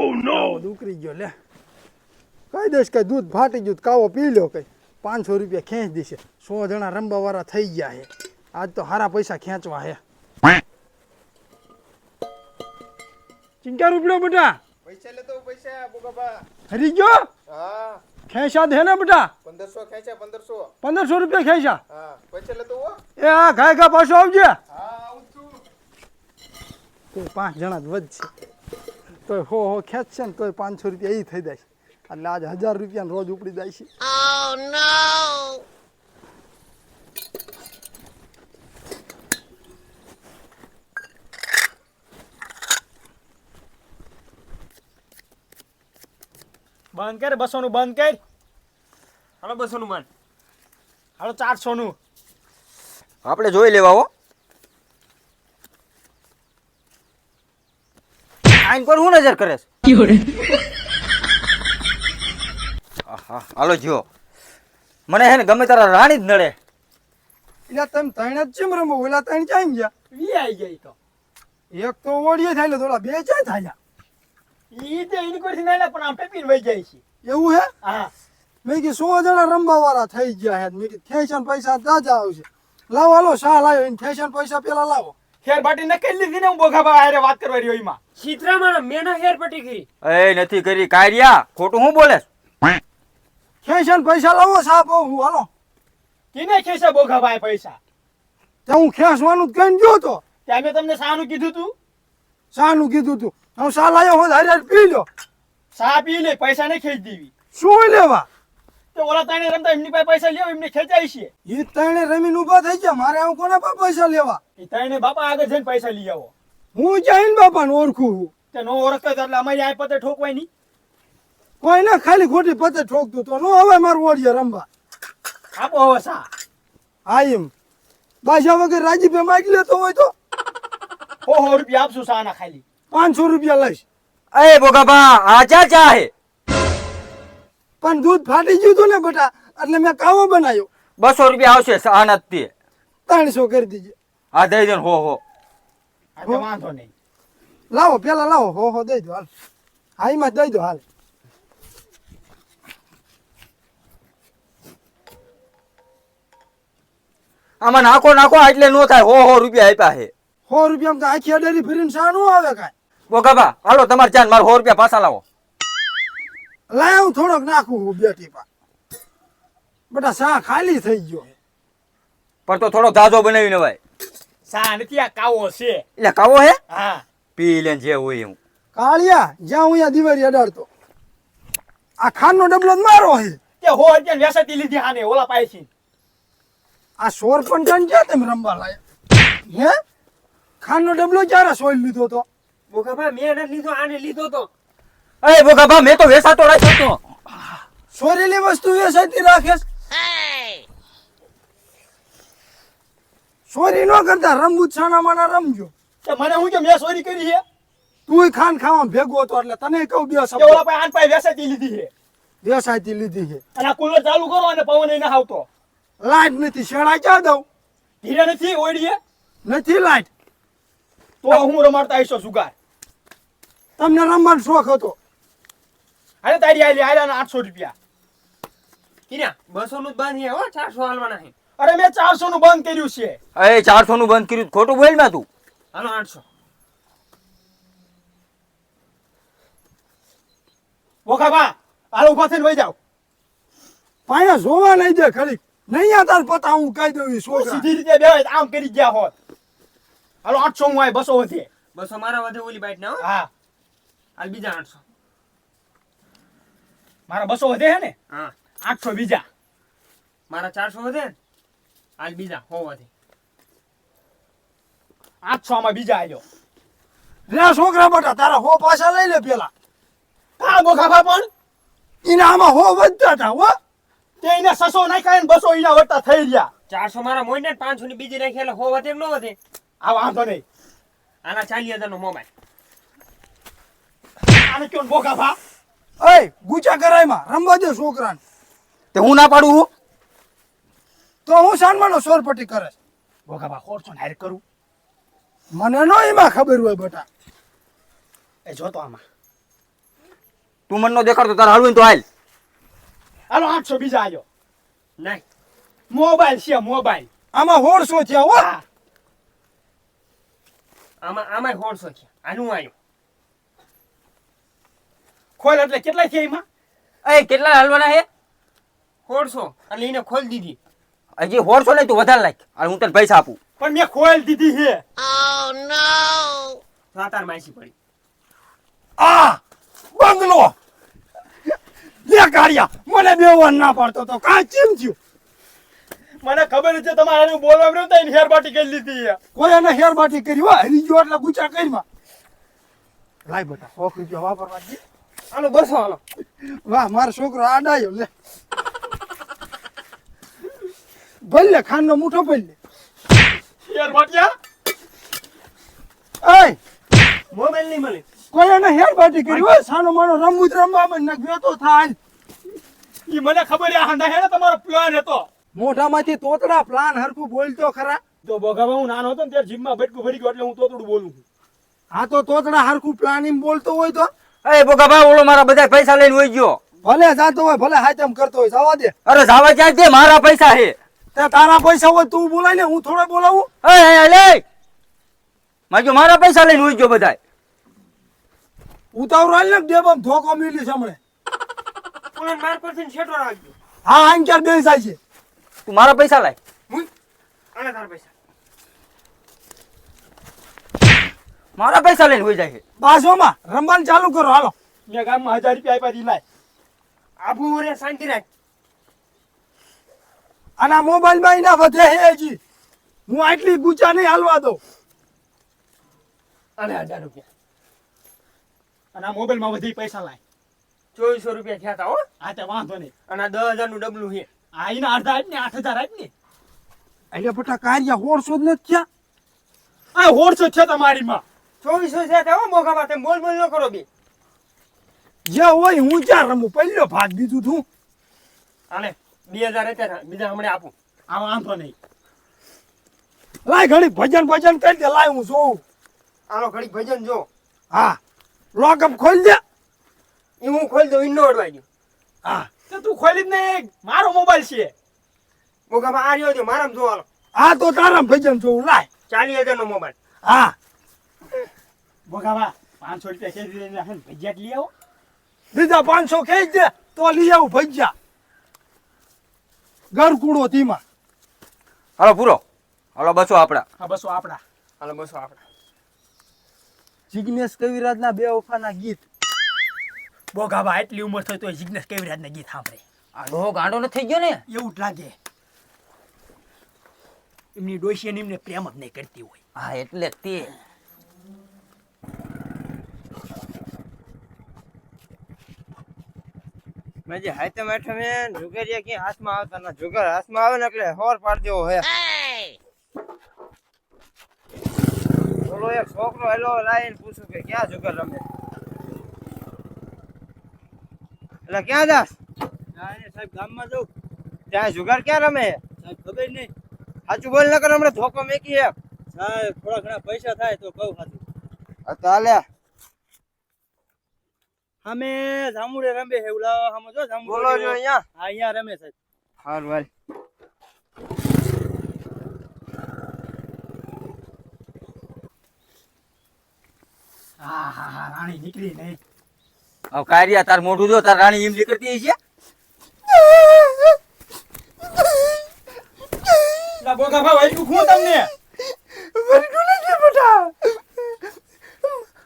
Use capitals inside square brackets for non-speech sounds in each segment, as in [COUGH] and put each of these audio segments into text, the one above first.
કાવો દુકરી ગયો લે. કહી દઈશ કે દૂધ ફાટી ગયું કાવો પી લો કઈ. પાંચસો રૂપિયા ખેંચ દેશે. સો જણા રમવા વાળા થઈ ગયા હે. આજ તો હારા પૈસા ખેંચવા હે. ચિંતા રૂપિયો બેટા. પૈસા લેતો પૈસા બોગાબા હરી ગયો? હા. ખેંચા દે ને બેટા? પંદરસો ખેંચ્યા પંદરસો. પંદરસો રૂપિયા ખેંચા હા. પૈસા લેતો એ હા ઘાય ગા પાછો આવજે. હા આવું છું. તો પાંચ જણા જ વધશે. તોય હો હો ખેંચશે ને તોય પાંચસો રૂપિયા એ થઈ જાય. એટલે આજે હજાર રૂપિયા રોજ ઉપડી જાય છે. બંધ કર બસો નું બંધ કર. હાલો બસો નું બંધ. હાલો ચારસો નું આપણે જોઈ લેવા હો. આઈન પર હું નજર કરે છે? હાલો જીઓ મને હે ને ગમે તારા રાણી જ નડે. એટલે તમે ત્રણ જ ચેમ રમો ઓલા ત્રણ ચાઈ ગયા? વી આઈ ગઈ તો. એક તો ઓળીએ થાય થોડા બે ચાય થાય ઈ તે કોઈ ના પણ આમ પીન વઈ જાય છે. એવું હે? હા. મેં કે સો જણા રમવા વાળા થઈ ગયા હે. મેં કે થેશન પૈસા દાજા આવશે. લાવો હાલો શા લાવ્યો ફેશન પૈસા પેલા લાવો. ખેર બાટી કઈ લીધી ને હું બોઘાબા આરે વાત કરવા રહ્યો એમાં. ચિત્રામાં મેના હેર પટી કરી. એ નથી કરી કાયરિયા ખોટું હું બોલે ખેસન પૈસા લાવો સાપ હું હાલો. કિને ખેસે ભાઈ પૈસા? તે હું ખેસવાનું જ જો તો. ત્યાં મેં તમને સાનું કીધું તું? શાનું કીધું તું. હું સા લાવ્યો હોત હારે પી લો સા પી લે પૈસા ને ખેંચ દેવી. શું લેવા? તો ઓલા તાણે રમતા એમની પાસે પૈસા લેવા એમને ખેંચાય છે. એ ત્રણે રમીને ઊભા થઈ ગયા મારે હું કોના પાસે પૈસા લેવા? એ તાણે બાપા આગળ જઈને પૈસા લઈ આવો. હું જઈને બાપાને ઓળખું છું. તે નો ઓળખતો તો એટલે અમારી આ પતે ઠોકવાય નહીં. કોઈ ના ખાલી ખોટી પતે ઠોકતું તો નો હવે મારું ઓળીએ રમવા. આપો હવે સા. હા એમ. બાજા વગર રાજીપે માગી લેતો હોય તો? હો હો રૂપિયા આપશું સાના ખાલી. પાંચસો રૂપિયા લઈશ. અરે બોગાબા આ ચા ચા હે. પણ દૂધ ફાટી ગયું હતું ને બેટા એટલે મેં કાવો બનાવ્યો. બસો રૂપિયા આવશે સાના તે ત્રણસો કરી દીજે. હા દઈ દે હો હો. તો વાંધો નહીં. લાવો પેલા લાવો. હો હો દઈ દો હાલ. હાઈમાં દઈ દો હાલ. આમાં નાખો નાખો એટલે નો થાય. હો હો રૂપિયા આપ્યા હે સો રૂપિયામાં તો આખી અડેરી ફરીને શા નો આવે કાંઈ? બોગાબા હાલો તમારે ચાન મારે સો રૂપિયા પાછા લાવો. લાય હું થોડોક નાખું હું બે ટીપા. બટા શા ખાલી થઈ ગયો પણ તો થોડો ધાજો બનાવી ને ભાઈ સા આ કાવો છે. એટલે કાવો હે? હા. પી લે જે હોય હું કાળિયા જ્યાં હું દિવાળી અડાડતો. આ ખાનનો ડબલો જ મારો તે હો અત્યારે વેસાતી લીધી આને ઓલા પાસેથી આ સોર પણ ટન ક્યાં તમે રમવા લાયા હે? ખાનનો ડબલો ક્યારે સોઈ લીધો તો. બોગાભા મેં લીધો આને લીધો તો. અરે બોગાબા મેં તો વેસાતો રાખ્યો તો. સોરેલી વસ્તુ વેસાતી રાખે ચોરી ન કરતા રમવું જ છાના માના રમજો. તે મને હું કે મેં સોરી કરી છે તું ખાન ખાવા ભેગો હતો એટલે તને કહું બે શબ્દ. ઓલા પાસે આન પાસે વેસાતી લીધી છે વેસાતી લીધી છે અને આ કુલર ચાલુ કરો અને પવન એને આવતો. લાઈટ નથી શેડા ક્યાં દઉં? ધીરે નથી ઓડીએ નથી લાઈટ. તો હું રમાડતા આવીશો સુગાર તમને રમવાનો શોખ હતો. અરે તારી આલી આલ્યા આઠસો રૂપિયા. કિના બસો નું જ બાંધી હો ચારસો હાલવાના છે. અરે મેં ચારસો નું બંધ કર્યું છે. એ ચારસો નું બંધ કર્યું ખોટું બોલ ના તું. હાલો આઠસો. બોખાબા હાલો ઊભા થઈને વહી જાવ પાયા જોવા નહીં દે ખરી. નહીં આ તાર પતા હું કહી દઉં છોકરા સીધી રીતે બે આમ કરી ગયા હોત. હાલો આઠસો હું આય બસો વધે. બસો મારા વધે ઓલી બાઈટ ના હો. હા. હાલ બીજા આઠસો. મારા બસો વધે હે ને? હા. આઠસો બીજા. મારા ચારસો વધે ને? હાલ બીજા હોવાથી. આઠસો માં બીજા આવ્યો લે છોકરા બટા તારા હો પાછા લઈ લે પેલા. કા બોખાબા પણ? એને આમાં હો વધતા હતા હો. તે એને સસો નાખ્યા ને બસો એના વધતા થઈ ગયા ચારસો મારા મોઈને પાંચસો ની બીજી નાખી એટલે હો વધે ન વધે? આ વાંધો નહીં. આના ચાલી હજાર નો મોબાઈલ. આને કયો બોખાબા એય ગુચા કરાયમાં રમવા દે છોકરાને. તે હું ના પાડું હું? તો હું સાનમાનો સોરપટી કરે. બોખાબા ખોરશો ને હારે કરું. મને નો એમાં ખબર હોય બેટા. એ જોતો આમાં. તું મન નો દેખાડતો તારે હાલવું તો હાલ. હાલો આઠસો બીજા આવ્યો નહીં મોબાઈલ છે મોબાઈલ. આમાં હોડસો છે હો. હા. આમાં આમાં હોડસો છે. આનું આવ્યું ખોલ એટલે કેટલા છે એમાં? એ કેટલા હાલવાના છે? હોડસો એટલે એને ખોલી દીધી. હજી હોરસો નહીં તું વધારે લાખ અને હું તને પૈસા આપું. પણ મેં ખોલ દીધી છે. સાતાર માસી પડી. આ બંગલો. લે કાઢ્યા મને બેવન ના પડતો તો કાં ચીમ થયું? મને ખબર છે તમારે એનું બોલવા નતું હેર બાટી કરી લીધી છે. કોઈ એને હેરબાટી કરી હોય? હરી ગયો એટલે ગુચા કરીમાં લાય બેટા સો જો વાપરવા દે. હાલો બસો હાલો. વાહ મારો છોકરો આડાયો લે. ભલે ખાનનો મુઠો ભલે હેરબાટિયા એ મોબાઈલ નહીં મળે. કોઈ એને હેરબાટી કરી હોય? સાનો માનો રમૂજ રમવામાં મને ગયો તો થાય. ઈ મને ખબર આ હાંડા હેને તમારો પ્લાન હતો. મોઢામાંથી તોતડા પ્લાન હરખું બોલતો ખરા. તો બોગામાં હું નાનો હતો ને ત્યારે જીમમાં બટકું ભરી ગયો એટલે હું તોતડું બોલું છું. હા તો તોતડા હરખું પ્લાન એમ બોલતો હોય તો. એ બોકા ભાઈ ઓલો મારા બધા પૈસા લઈને હોય ગયો. ભલે જાતો હોય ભલે હાચમ કરતો હોય જવા દે. અરે જાવા ક્યાં દે? મારા પૈસા હે તે તારા પૈસા હોય તું બોલાય ને હું થોડો બોલાવું. એ લે. માજો મારા પૈસા લઈને વહી ગયો બધા ઉતાવળ હાલ ને ડેબમ ધોકો મિલી સાંભળે ઓલા માર પરથી છેટો રાખજો. હા આમ ક્યારે બે જાય છે. તું મારા પૈસા લાય. આને તારા પૈસા. મારા પૈસા લઈને હોય જાય છે. બાજુમાં રમવાનું ચાલુ કરો હાલો. મેં ગામમાં હજાર રૂપિયા આપ્યા તી લાય. આબુ રે શાંતિ રાખ. અને આ મોબાઈલમાં એના વધે હે હજી. હું આટલી ગુચા નહીં હાલવા દઉં. અને હજાર રૂપિયા. અને આ મોબાઈલમાં બધી પૈસા લાય. ચોવીસો રૂપિયા થયા હતા હો. આ તે વાંધો નહીં. અને આ દસ હજારનું ડબલું છે. આ એના અડધા આજ ને આઠ હજાર આજ ને. એટલે બટા કાર્યા હોળસો જ નથી થયા? આ હોળસો છે તમારીમાં ચોવીસો થયા તા હો મોઘામાં માં મોલ મોલ ન કરો બે. જે હોય હું ચાર રમું પહેલો ભાગ બીજું તું. આલે બે હજાર અત્યારે બીજા હમણાં આપું. આ વાંધો નહીં. લાય ઘડી ભજન ભજન કરી દે લાય હું જોઉં. આલો ઘડીક ભજન જો. હા. લોકઅપ ખોલી દે. એ હું ખોલી દઉં ઈનો અડવાઈ દઉં હા. તો તું ખોલી જ નહીં. મારો મોબાઈલ છે. મોઘા માં આ રહ્યો છે મારામાં જો હાલો. હા તો તારા ભજન જોઉં લાય. ચાલી હજાર નો મોબાઈલ. હા. બોગાવા પાંચસો રૂપિયા ખેંચી લઈને ભજીયા લઈ આવો? બીજા પાંચસો ખેંચ દે તો લઈ આવું ભજ્યા. ગરકુડો ધીમા હાલો પૂરો. હાલો બસો આપડા હા બસો આપડા હાલો બસો આપડા જિગ્નેશ કવિરાજના બે ઓફાના ગીત. બોગાવા એટલી ઉંમર થઈ તો જિગ્નેશ કેવી રાતના ગીત સાંભળે. આ લોહો ગાંડો ન થઈ ગયો ને? એવું જ લાગે. એમની ડોશી એમને પ્રેમ જ નહીં કરતી હોય. હા એટલે તે. મેં જે હાથે બેઠો મેં જુગેરિયા ક્યાં હાથમાં આવતા ના. જુગર હાથમાં આવે ને એટલે હોર પાડી દેવો હે. બોલો એક છોકરો હેલો લાઈન પૂછું કે ક્યાં જુગર રમે? એટલે ક્યાં જાસ સાહેબ ગામમાં જઉં. ત્યાં જુગાર ક્યાં રમે? સાહેબ ખબર નહીં. સાચું બોલ નકર હમણાં ધોકો મેકી સાહેબ થોડા ઘણા પૈસા થાય તો કહું સાચું. હા તો અમે જામુડે રમે છે ઉલા હમ જો જામુડે બોલો જો અહીંયા. હા અહીંયા રમે સાહેબ હારું હાલ. હા હા હા રાણી નીકળી નહીં હવે કારિયા તાર મોઢું જો તાર રાણી એમ નીકળતી છે લા તમને? નથી બેટા.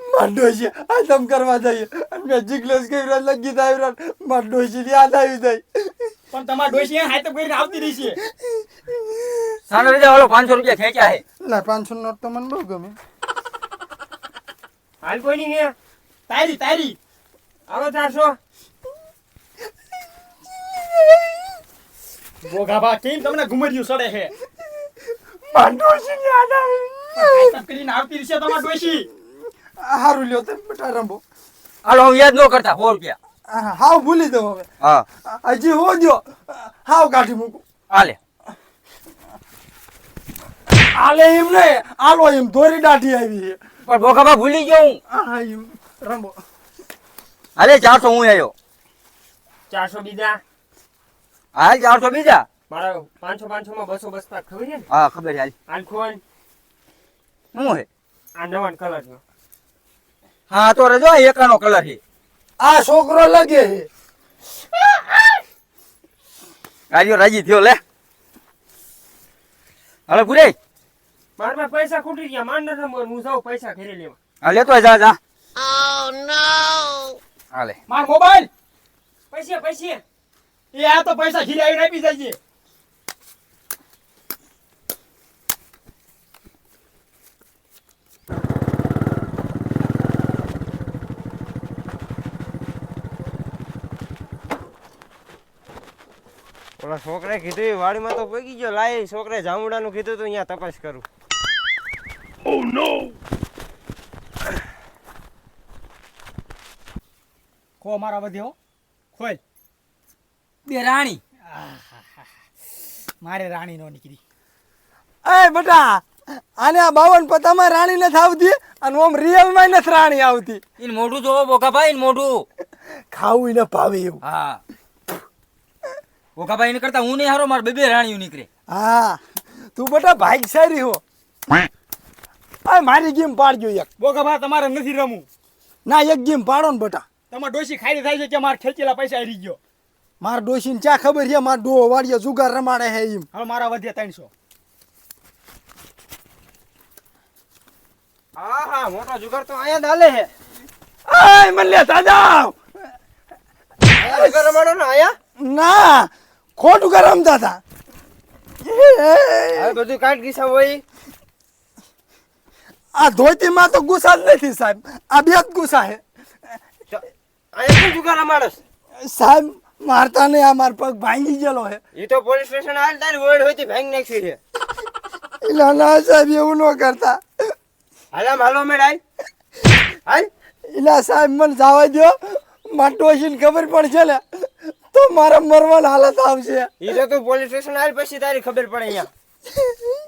માંડો છે આ તમ કરવા જઈએ. અને મેં લગ ગીતા લગી આવ્યો માંડો છે યાદ આવી જાય પણ તમાર ડોશી હાથે કરીને આવતી રહી છે. સાનો રીતે ઓલો પાંચસો રૂપિયા ખેંચ્યા હે. ના પાંચસો નોટ તો મને બહુ ગમે. હાલ કોઈ નહીં હે તારી તારી. આવો ચારસો. બોગાવા કેમ તમને ઘુમરિયું સડે હે માંડો છે યાદ આવી હાથે કરીને આવતી રહી છે તમાર ડોશી. હારું લ્યો તમે બેટા રમો. હાલો હું યાદ ન કરતા સો રૂપિયા. આ, હાવ ભૂલી દઉં હવે. હા. હજી હો દ્યો હાવ કાઢી મૂકું. હાલે. આલે એમ નહીં આલો એમ દોરી દાઢી આવી પણ બોખાબા ભૂલી ગયો હું. હા એમ રમો હાલે ચારસો હું આવ્યો ચારસો બીજા. હાલ ચારસો બીજા. મારા પાંચસો પાંચસો માં બસો બસતા ખબર છે હા ખબર છે હાલ. આ ખોન શું હે? આ નવાન કલર નો હા તો રજો એકાનો કલર છે. આ છોકરો લગે છે. આજો રાજી થયો લે. હાલો પૂરે મારા પાસે પૈસા ખૂટી ગયા માંડ નંબર હું જાઉં પૈસા ઘરે લેવા. હા લેતો જા જા. હાલે. માર મોબાઈલ. પૈસા પૈસા. એ આ તો પૈસા ઘરે આવીને આપી જાય ઓલા છોકરાએ કીધું એ વાડીમાં તો પગી ગયો. લાય છોકરે જામુડાનું કીધું તો અહીંયા તપાસ કરું. કો મારા વધ્યો ખોલ. બે રાણી. મારે રાણી નો નીકળી. એ બટા આને આ બાવન પતામાં રાણી નથી આવતી અને ઓમ રિયલમાં નથી રાણી આવતી. ઈન મોઢું જોવો બોકાભાઈ ઈન મોઢું. ખાવું ને ભાવે એવું. હા. બોકાભાઈ ને કરતા હું નહીં હારો મારે બે બે રાણીઓ નીકળે. હા તું બેટા સારી હો. આ મારી ગેમ પાડજો એક. ઓકાભાઈ તમારે નથી રમવું. ના એક ગેમ પાડો ને બેટા. તમારે ડોસી ખાઈ થાય છે કે મારે ખેંચેલા પૈસા હારી ગયો? માર ડોશીને ચા ખબર છે? માર ડો વાળીએ જુગાર રમાડે હે એમ. હવે મારા વધ્યા ત્રણસો. હા હા મોટો જુગાર તો અહીંયા ડાલે હે આય મને લેતા જાવ જુગાર રમાડો ને અહીંયા? ના ખોટું કે રમતા હતા હવે બધું કાઢ ગીસા હોય. આ ધોતીમાં તો ગુસ્સા જ નથી સાહેબ. આ બે જ ગુસ્સા શું જુગાર રમાડસ સાહેબ મારતા નહીં આ માર પગ ભાંગી ગયેલો હે. એ તો પોલીસ સ્ટેશન હાલ તારી વર્ડ હોય ભાંગ નાખી છે એલા ના સાહેબ એવું ન કરતા. હાલા હાલો મેડાઈ હાલ. એલા સાહેબ મને જવા દો ડોશીને ખબર પડશે ને તો મારા મરવાની હાલત આવશે. એ તો તું પોલીસ સ્ટેશન આવી પછી તારી ખબર પડે અહીંયા. [LAUGHS]